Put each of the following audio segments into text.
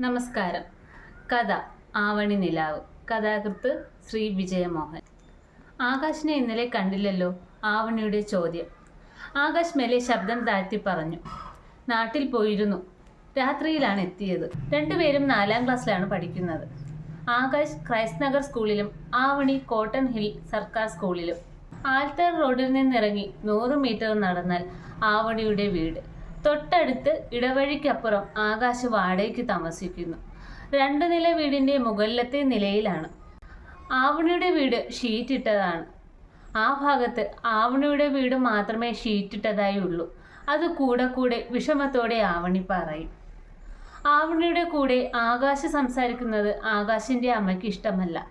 നമസ്കാരം. കഥ ആവണി നിലാവ്. കഥാകൃത്ത് ശ്രീ വിജയമോഹൻ. ആകാശിനെ ഇന്നലെ കണ്ടില്ലല്ലോ? ആവണിയുടെ ചോദ്യം. ആകാശ് മേലെ ശബ്ദം താഴ്ത്തി പറഞ്ഞു. നാട്ടിൽ പോയിരുന്നു. രാത്രിയിലാണ് എത്തിയത്. രണ്ടുപേരും നാലാം ക്ലാസ്സിലാണ് പഠിക്കുന്നത്. ആകാശ് ക്രൈസ്റ്റ് നഗർ സ്കൂളിലും ആവണി കോട്ടൺ ഹിൽ സർക്കാർ സ്കൂളിലും. ആൽത്തർ റോഡിൽ നിന്നിറങ്ങി നൂറ് മീറ്റർ നടന്നാൽ ആവണിയുടെ വീട്. തൊട്ടടുത്ത് ഇടവഴിക്കപ്പുറം ആകാശ് വാടകയ്ക്ക് താമസിക്കുന്നു. രണ്ടു നില വീടിന്റെ മുകളിലത്തെ നിലയിലാണ്. ആവണിയുടെ വീട് ഷീറ്റിട്ടതാണ്. ആ ഭാഗത്ത് ആവണിയുടെ വീട് മാത്രമേ ഷീറ്റിട്ടതായി ഉള്ളൂ. അത് കൂടെ കൂടെ വിഷമത്തോടെ ആവണി പറയും. ആവണിയുടെ കൂടെ ആകാശ് സംസാരിക്കുന്നത് ആകാശിന്റെ അമ്മയ്ക്ക് ഇഷ്ടമല്ല.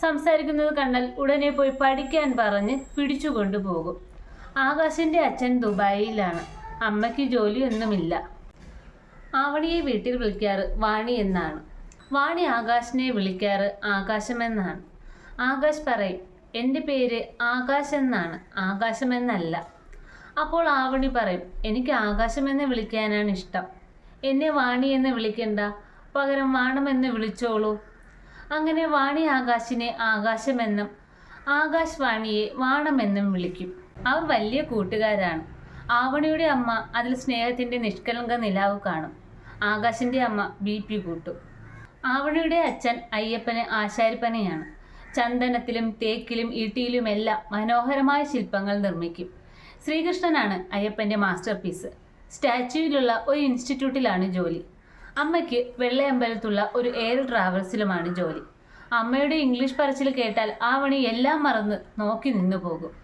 സംസാരിക്കുന്നത് കണ്ടാൽ ഉടനെ പോയി പഠിക്കാൻ പറഞ്ഞ് പിടിച്ചു കൊണ്ടുപോകും ആകാശിന്റെ അച്ഛൻ ദുബായിലാണ്. അമ്മയ്ക്ക് ജോലിയൊന്നുമില്ല. ആവണിയെ വീട്ടിൽ വിളിക്കാറ് വാണി എന്നാണ്. വാണി ആകാശിനെ വിളിക്കാറ് ആകാശമെന്നാണ്. ആകാശ് പറയും എന്റെ പേര് ആകാശ് എന്നാണ്. ആകാശമെന്നല്ല. അപ്പോൾ ആവണി പറയും എനിക്ക് ആകാശമെന്ന് വിളിക്കാനാണ് ഇഷ്ടം. എന്നെ വാണി എന്ന് വിളിക്കണ്ട. പകരം വാണമെന്ന് വിളിച്ചോളൂ. അങ്ങനെ വാണി ആകാശിനെ ആകാശമെന്നും ആകാശ് വാണിയെ വാണമെന്നും വിളിക്കും. അവർ വലിയ കൂട്ടുകാരാണ്. ആവണിയുടെ അമ്മ അതിൽ സ്നേഹത്തിന്റെ നിഷ്കളങ്ക നിലാവ് കാണും. ആകാശിന്റെ അമ്മ ബി പി കൂട്ടും. ആവണിയുടെ അച്ഛൻ അയ്യപ്പന് ആശാരിപ്പനയാണ് ചന്ദനത്തിലും തേക്കിലും ഈട്ടിയിലുമെല്ലാം മനോഹരമായ ശില്പങ്ങൾ നിർമ്മിക്കും. ശ്രീകൃഷ്ണനാണ് അയ്യപ്പന്റെ മാസ്റ്റർ പീസ് സ്റ്റാച്യുവിലുള്ള ഒരു ഇൻസ്റ്റിറ്റ്യൂട്ടിലാണ് ജോലി. അമ്മയ്ക്ക് വെള്ളയമ്പലത്തുള്ള ഒരു എയർ ട്രാവൽസിലുമാണ് ജോലി. അമ്മയുടെ ഇംഗ്ലീഷ് പറച്ചിൽ കേട്ടാൽ ആവണി എല്ലാം മറന്ന് നോക്കി നിന്നു പോകും.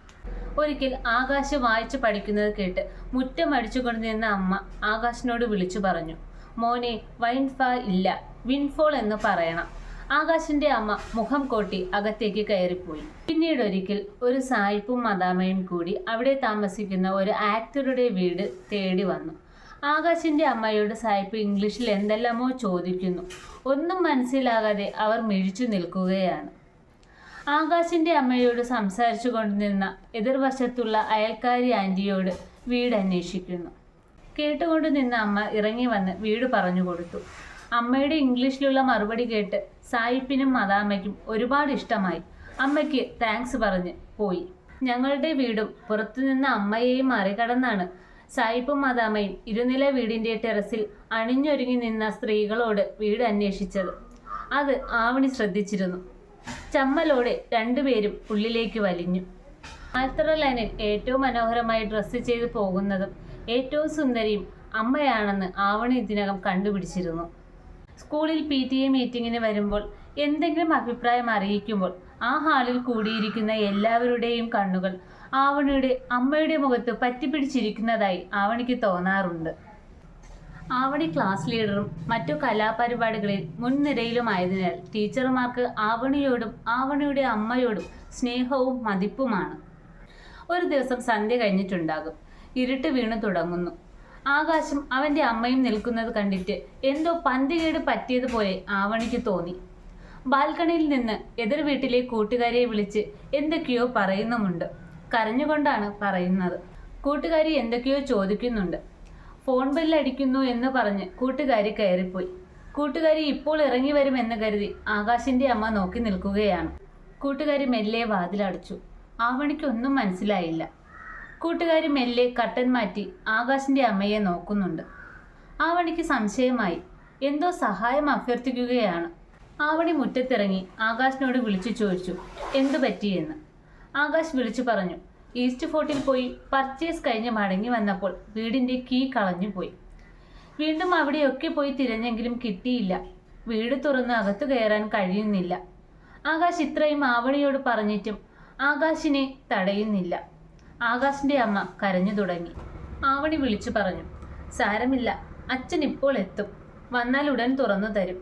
ഒരിക്കൽ ആകാശ് വായിച്ചു പഠിക്കുന്നത് കേട്ട് മുറ്റമടിച്ചുകൊണ്ട് നിന്ന അമ്മ ആകാശിനോട് വിളിച്ചു പറഞ്ഞു മോനെ വൈൻഫാ ഇല്ല വിൻഫോൾ എന്ന് പറയണം. ആകാശിന്റെ അമ്മ മുഖം കോട്ടി അകത്തേക്ക് കയറിപ്പോയി. പിന്നീട് ഒരിക്കൽ ഒരു സായിപ്പും മദാമയും കൂടി അവിടെ താമസിക്കുന്ന ഒരു ആക്ടറുടെ വീട് തേടി വന്നു. ആകാശിന്റെ അമ്മയോട് സായിപ്പ് ഇംഗ്ലീഷിൽ എന്തെല്ലാമോ ചോദിക്കുന്നു. ഒന്നും മനസ്സിലാകാതെ അവർ മിഴിച്ചു നിൽക്കുകയാണ്. ആകാശിന്റെ അമ്മയോട് സംസാരിച്ചു കൊണ്ടിരുന്ന എതിർവശത്തുള്ള അയൽക്കാരി ആന്റിയോട് വീട് അന്വേഷിക്കുന്നു. കേട്ടുകൊണ്ട് നിന്ന അമ്മ ഇറങ്ങി വന്ന് വീട് പറഞ്ഞു കൊടുത്തു. അമ്മയുടെ ഇംഗ്ലീഷിലുള്ള മറുപടി കേട്ട് സായിപ്പിനും മദാമ്മയ്ക്കും ഒരുപാട് ഇഷ്ടമായി. അമ്മയ്ക്ക് താങ്ക്സ് പറഞ്ഞ് പോയി. ഞങ്ങളുടെ വീടും പുറത്തുനിന്ന് അമ്മയെയും മറികടന്നാണ് സായിപ്പും മദാമ്മയും ഇരുനില വീടിന്റെ ടെറസിൽ അണിഞ്ഞൊരുങ്ങി നിന്ന സ്ത്രീകളോട് വീട് അന്വേഷിച്ചത്. അത് ആവണി ശ്രദ്ധിച്ചിരുന്നു. ചമ്മലോടെ രണ്ടുപേരും ഉള്ളിലേക്ക് വലിഞ്ഞു. ആൽത്തറ ലൈനിൽ ഏറ്റവും മനോഹരമായി ഡ്രസ്സ് ചെയ്ത് പോകുന്നതും ഏറ്റവും സുന്ദരിയും അമ്മയാണെന്ന് ആവണി ഇതിനകം കണ്ടുപിടിച്ചിരുന്നു. സ്കൂളിൽ പി ടി എ മീറ്റിങ്ങിന് വരുമ്പോൾ എന്തെങ്കിലും അഭിപ്രായം അറിയിക്കുമ്പോൾ ആ ഹാളിൽ കൂടിയിരിക്കുന്ന എല്ലാവരുടെയും കണ്ണുകൾ ആവണിയുടെ അമ്മയുടെ മുഖത്ത് പറ്റിപ്പിടിച്ചിരിക്കുന്നതായി ആവണിക്ക് തോന്നാറുണ്ട്. ആവണി ക്ലാസ് ലീഡറും മറ്റു കലാപരിപാടികളിൽ മുൻനിരയിലുമായതിനാൽ ടീച്ചർമാർക്ക് ആവണിയോടും ആവണിയുടെ അമ്മയോടും സ്നേഹവും മതിപ്പുമാണ്. ഒരു ദിവസം സന്ധ്യ കഴിഞ്ഞിട്ടുണ്ടാകും. ഇരുട്ട് വീണു തുടങ്ങുന്നു. ആകാശം അവന്റെ അമ്മയും നിൽക്കുന്നത് കണ്ടിട്ട് എന്തോ പന്തികേട് പറ്റിയതുപോലെ ആവണിക്ക് തോന്നി. ബാൽക്കണിയിൽ നിന്ന് എതിർ വീട്ടിലെ കൂട്ടുകാരിയെ വിളിച്ച് എന്തൊക്കെയോ പറയുന്നുമുണ്ട്. കരഞ്ഞുകൊണ്ടാണ് പറയുന്നത്. കൂട്ടുകാരി എന്തൊക്കെയോ ചോദിക്കുന്നുണ്ട്. ഫോൺ ബെല്ലടിക്കുന്നു എന്ന് പറഞ്ഞ് കൂട്ടുകാരി കയറിപ്പോയി. കൂട്ടുകാരി ഇപ്പോൾ ഇറങ്ങി വരുമെന്ന് കരുതി ആകാശിന്റെ അമ്മ നോക്കി നിൽക്കുകയാണ്. കൂട്ടുകാരി മെല്ലെ വാതിലടച്ചു. ആവണിക്കൊന്നും മനസ്സിലായില്ല. കൂട്ടുകാരി മെല്ലെ കട്ടൻ മാറ്റി ആകാശിന്റെ അമ്മയെ നോക്കുന്നുണ്ട്. ആവണിക്ക് സംശയമായി എന്തോ സഹായം അഭ്യർത്ഥിക്കുകയാണ്. ആവണി മുറ്റത്തിറങ്ങി ആകാശിനോട് വിളിച്ചു ചോദിച്ചു എന്തു പറ്റിയെന്ന്? ആകാശ് വിളിച്ചു പറഞ്ഞു ഈസ്റ്റ് ഫോർട്ടിൽ പോയി പർച്ചേസ് കഴിഞ്ഞ് മടങ്ങി വന്നപ്പോൾ വീടിന്റെ കീ കളഞ്ഞു പോയി. വീണ്ടും അവിടെയൊക്കെ പോയി തിരഞ്ഞെങ്കിലും കിട്ടിയില്ല. വീട് തുറന്ന് അകത്തു കയറാൻ കഴിയുന്നില്ല. ആകാശ് ഇത്രയും ആവണിയോട് പറഞ്ഞിട്ടും ആകാശിനെ തടയുന്നില്ല. ആകാശിന്റെ അമ്മ കരഞ്ഞു തുടങ്ങി. ആവണി വിളിച്ചു പറഞ്ഞു സാരമില്ല അച്ഛൻ ഇപ്പോൾ എത്തും. വന്നാൽ ഉടൻ തുറന്നു തരും.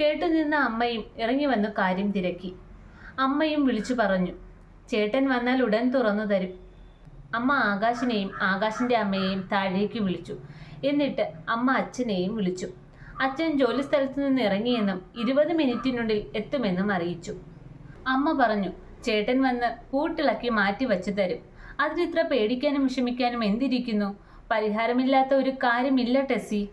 കേട്ടുനിന്ന അമ്മയും ഇറങ്ങി വന്ന് കാര്യം തിരക്കി. അമ്മയും വിളിച്ചു പറഞ്ഞു ചേട്ടൻ വന്നാൽ ഉടൻ തുറന്നു തരും. അമ്മ ആകാശിനെയും ആകാശിന്റെ അമ്മയെയും താഴേക്ക് വിളിച്ചു. എന്നിട്ട് അമ്മ അച്ഛനെയും വിളിച്ചു. അച്ഛൻ ജോലി സ്ഥലത്ത് നിന്ന് ഇറങ്ങിയെന്നും ഇരുപത് മിനിറ്റിനുള്ളിൽ എത്തുമെന്നും അറിയിച്ചു. അമ്മ പറഞ്ഞു ചേട്ടൻ വന്ന് കൂട്ടിളക്കി മാറ്റി വച്ചു തരും. അതിനിത്ര പേടിക്കാനും വിഷമിക്കാനും എന്തിരിക്കുന്നു? പരിഹാരമില്ലാത്ത ഒരു കാര്യമില്ല ടെസി.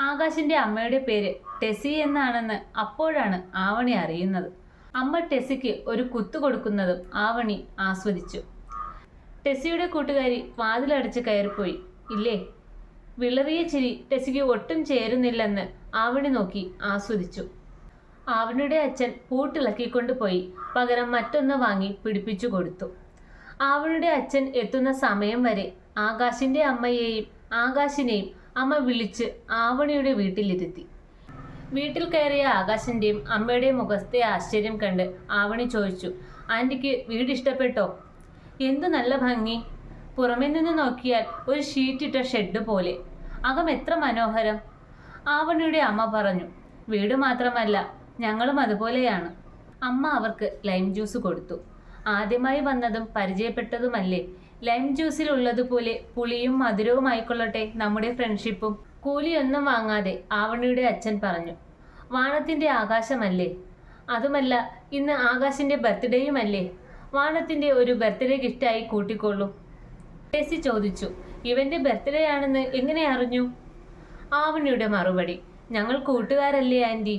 ആകാശിന്റെ അമ്മയുടെ പേര് ടെസി എന്നാണെന്ന് അപ്പോഴാണ് ആവണി അറിയുന്നത്. അമ്മ ടെസിക്ക് ഒരു കുത്തു കൊടുക്കുന്നതും ആവണി ആസ്വദിച്ചു. ടെസിയുടെ കൂട്ടുകാരി വാതിലടച്ച് കയറിപ്പോയി. ഇല്ലേ? വിളറിയ ചിരി ടെസിക്ക് ഒട്ടും ചേരുന്നില്ലെന്ന് ആവണി നോക്കി ആസ്വദിച്ചു. ആവണിയുടെ അച്ഛൻ പൂട്ടിളക്കിക്കൊണ്ട് പോയി. പകരം മറ്റൊന്ന് വാങ്ങി പിടിപ്പിച്ചു കൊടുത്തു. ആവണിയുടെ അച്ഛൻ എത്തുന്ന സമയം വരെ ആകാശിന്റെ അമ്മയെയും ആകാശിനെയും അമ്മ വിളിച്ച് ആവണിയുടെ വീട്ടിലിരുത്തി. വീട്ടിൽ കയറിയ ആകാശന്റെയും അമ്മയുടെയും മുഖത്തെ ആശ്ചര്യം കണ്ട് ആവണി ചോദിച്ചു ആന്റിക്ക് വീട് ഇഷ്ടപ്പെട്ടോ? എന്തു നല്ല ഭംഗി. പുറമെ നിന്ന് നോക്കിയാൽ ഒരു ഷീറ്റിട്ട ഷെഡ് പോലെ. അകം എത്ര മനോഹരം. ആവണിയുടെ അമ്മ പറഞ്ഞു വീട് മാത്രമല്ല ഞങ്ങളും അതുപോലെയാണ്. അമ്മ അവർക്ക് ലൈം ജ്യൂസ് കൊടുത്തു. ആദ്യമായി വന്നതും പരിചയപ്പെട്ടതുമല്ലേ ലൈം ജ്യൂസിൽ ഉള്ളതുപോലെ പുളിയും മധുരവും ആയിക്കൊള്ളട്ടെ നമ്മുടെ ഫ്രണ്ട്ഷിപ്പും. കൂലിയൊന്നും വാങ്ങാതെ ആവണിയുടെ അച്ഛൻ പറഞ്ഞു വാണത്തിന്റെ ആകാശമല്ലേ? അതുമല്ല ഇന്ന് ആകാശിന്റെ ബർത്ത്ഡേയുമല്ലേ? വാണത്തിന്റെ ഒരു ബർത്ത്ഡേ ഗിഫ്റ്റായി കൂട്ടിക്കൊള്ളൂ. ടെസി ചോദിച്ചു ഇവന്റെ ബർത്ത്ഡേ ആണെന്ന് എങ്ങനെ അറിഞ്ഞു? ആവണിയുടെ മറുപടി ഞങ്ങൾ കൂട്ടുകാരല്ലേ ആന്റി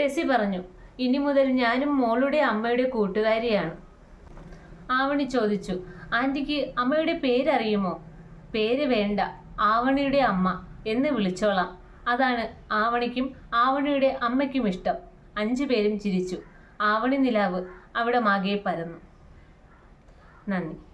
ടെസി പറഞ്ഞു ഇനി മുതൽ ഞാനും മോളുടെ അമ്മയുടെ കൂട്ടുകാരിയാണ്. ആവണി ചോദിച്ചു ആന്റിക്ക് അമ്മയുടെ പേരറിയുമോ? പേര് വേണ്ട ആവണിയുടെ അമ്മ. എന്ന് വിളിച്ചോളാം. അതാണ് ആവണിക്കും ആവണിയുടെ അമ്മയ്ക്കും ഇഷ്ടം. അഞ്ചു പേരും ചിരിച്ചു. ആവണി നിലാവ് അവിടെ മാകെ പരന്നു. നന്ദി.